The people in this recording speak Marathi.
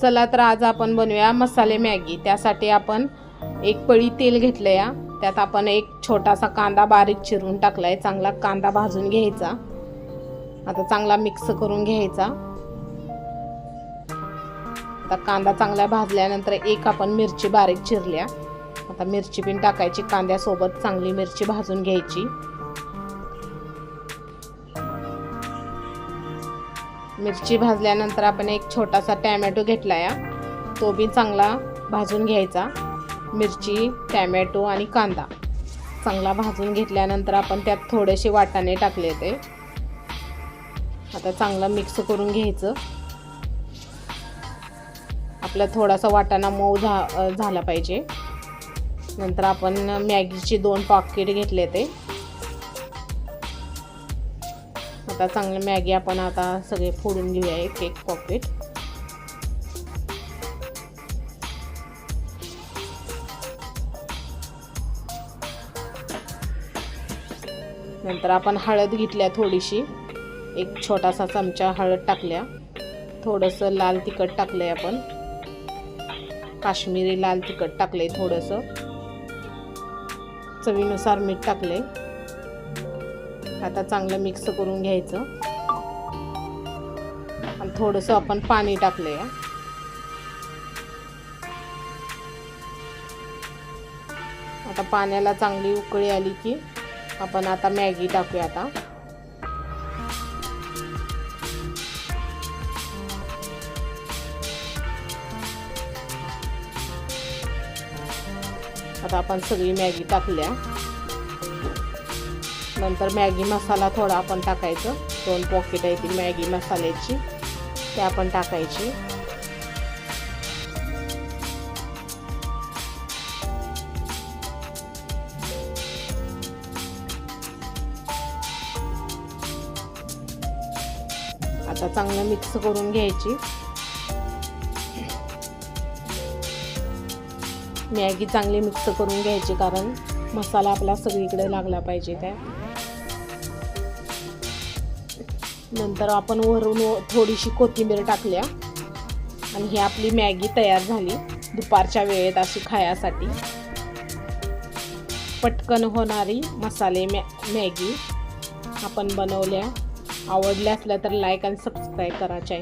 चला तर आज आपण बनवूया मसाले मॅगी. त्यासाठी आपण एक पळी तेल घेतलं या त्यात आपण एक छोटासा कांदा बारीक चिरून टाकलाय. चांगला कांदा भाजून घ्यायचा. आता चांगला मिक्स करून घ्यायचा. आता कांदा चांगला भाजल्यानंतर एक आपण मिरची बारीक चिरल्या. आता मिरची पण टाकायची. कांद्यासोबत चांगली मिरची भाजून घ्यायची. मिरची भाजल्यानंतर आपण एक छोटासा टॅमॅटो घेतला या. तो बी चांगला भाजून घ्यायचा. मिरची टॅमॅटो आणि कांदा. चांगला भाजून घेतल्यानंतर आपण त्यात थोडेसे वाटाणे टाकले ते आता चांगलं मिक्स करून घ्यायचं. आपला थोडासा वाटाणा मऊ झा झाला पाहिजे. नंतर आपण मॅगीची दोन पॉकेट घेतले ते आता चांगलं मॅगी आपण आता सगळे फोडून घेऊया एक एक पॉकेट नंतर आपण हळद घेतल्या थोडीशी. एक छोटासा चमचा हळद टाकल्या. थोडंसं लाल तिखट टाकलं आहे आपण. काश्मीरी लाल तिखट टाकलं आहे थोडंसं. चवीनुसार मीठ टाकलंय. आता चांगलं मिक्स करून घ्यायचं. आणि थोडंसं आपण पाणी टाकलंय. आता पाण्याला चांगली उकळी आली की आपण आता मॅगी टाकूया आता. आता आपण सगळी मॅगी टाकल्या. नंतर मॅगी मसाला थोडा आपण टाकायचं. दोन पॉकेट आहे ती मॅगी मसाल्याची. ते आपण टाकायची. आता चांगलं मिक्स करून घ्यायची. मॅगी चांगली मिक्स करून घ्यायची कारण मसाला आपला सगळीकडे लागला पाहिजे त्या. नंतर आपण वरून थोडीशी कोथिंबीर टाकल्या. आणि ही आपली मॅगी तयार झाली. दुपारच्या वेळेत अशी खायासाठी. पटकन होणारी मसाले मॅ मॅगी आपण बनवल्या. आवडल्या असल्या तर लाईक आणि सबस्क्राईब करा चॅनल